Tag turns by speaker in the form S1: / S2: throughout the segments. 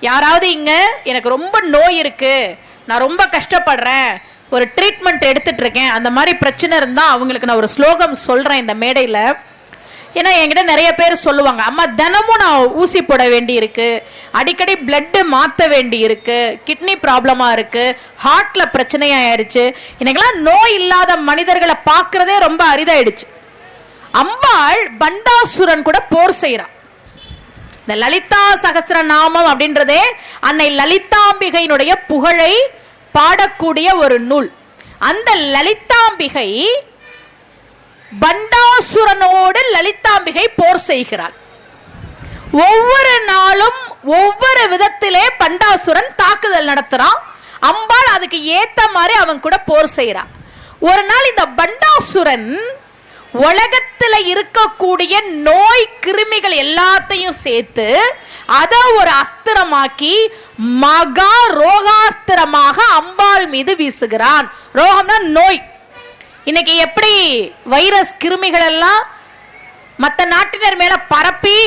S1: யாராவது இங்கே எனக்கு ரொம்ப நோய் இருக்குது நான் ரொம்ப கஷ்டப்படுறேன் ஒரு ட்ரீட்மெண்ட் எடுத்துட்டு இருக்கேன் அந்த மாதிரி பிரச்சனை இருந்தால் அவங்களுக்கு நான் ஒரு ஸ்லோகம் சொல்கிறேன் இந்த மேடையில். ஏன்னா என்கிட்ட நிறைய பேர் சொல்லுவாங்க அம்மா தினமும் நான் ஊசி போட வேண்டி இருக்கு அடிக்கடி பிளட்டு மாற்ற வேண்டி இருக்கு கிட்னி ப்ராப்ளமாக இருக்கு ஹார்ட்ல பிரச்சனையாயிருச்சு எனக்கெல்லாம் நோய் இல்லாத மனிதர்களை பார்க்கறதே ரொம்ப அரிதாயிடுச்சு. அம்பாள் பண்டாசுரன் கூட போர் செய்கிறான் இந்த லலிதா சகசிர நாமம் அப்படின்றதே அன்னை லலிதாம்பிகையினுடைய புகழை பாடக்கூடிய ஒரு நூல். அந்த லலிதாம்பிகை பண்டாசுரனோடு லலிதாம்பிகை போர் செய்கிறாள். ஒவ்வொரு நாளும் ஒவ்வொரு விதத்திலே பண்டாசுரன் தாக்குதல் நடத்துறான். அம்பாள் அதுக்கு ஏத்த மாதிரி அவன் கூட போர் செய்யறான் ஒரு நாள் இந்த பண்டாசுரன் உலகத்துல இருக்கக்கூடிய நோய் கிருமிகள் எல்லாத்தையும் சேர்த்து அதை ஒரு அஸ்திரமாக்கி மகா ரோகாஸ்திரமாக அம்பாள் மீது வீசுகிறான். ரோகம்னா நோய். இன்னைக்கு எப்படி வைரஸ் கிருமிகள் எல்லாம் மற்ற நாட்டினர் மேல பரப்பி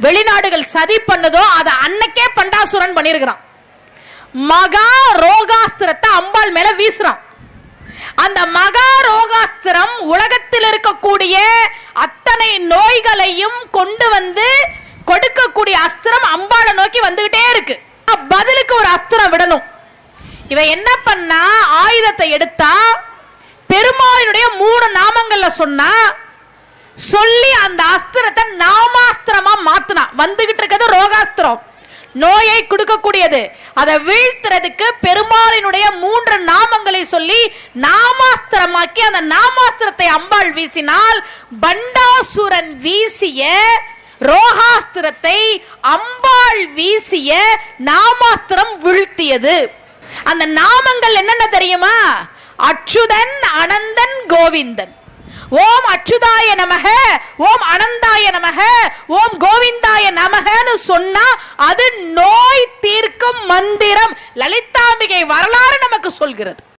S1: வெளிநாடுகள் சதி பண்ணுதோ அதை அன்னைக்கே பண்டாசுரன் பண்ணியிருக்கிறான் மகா ரோகாஸ்திரத்தை அம்பாள் மேல வீசுறான் அந்த மகா ரோகாஸ்திரம் உலகத்தில் இருக்கக்கூடிய அத்தனை நோய்களையும் கொண்டு வந்து கொடுக்கக்கூடிய அஸ்திரம் அம்பாளை நோக்கி வந்துகிட்டே இருக்கு. பதிலுக்கு ஒரு அஸ்திரம் விடணும். இவ என்ன பண்ணா? ஆயுதத்தை எடுத்தா பெருமாளினுடைய மூணு நாமங்கள்ல சொன்னா சொல்லி அந்த அஸ்திரத்தை நாமாஸ்திரமா மாத்தினா. வந்துகிட்டு இருக்கிறது ரோகாஸ்திரம். நோயை கொடுக்கக்கூடியது. அதை வீழ்த்துறதுக்கு பெருமாளினுடைய மூன்று நாமங்கள் சொல்லி நாமாஸ்திரமாக்கி அந்த நாமாஸ்திரத்தை அம்பாள் வீசினால் பண்டாசுரன் வீசிய ரோகாஸ்திரத்தை அம்பாள் வீசிய நாமாஸ்திரம் வீழ்த்தியது. அந்த நாமங்கள் என்னென்ன தெரியுமா? அச்சுதன் அனந்தன் கோவிந்தன். ஓம் அச்சுதாய நமக ஓம் அனந்தாய நமக ஓம் கோவிந்தாய நமகன்னு சொன்னா அது நோய் தீர்க்கும் மந்திரம். லலிதாம்பிகை வரலாறு நமக்கு சொல்கிறது.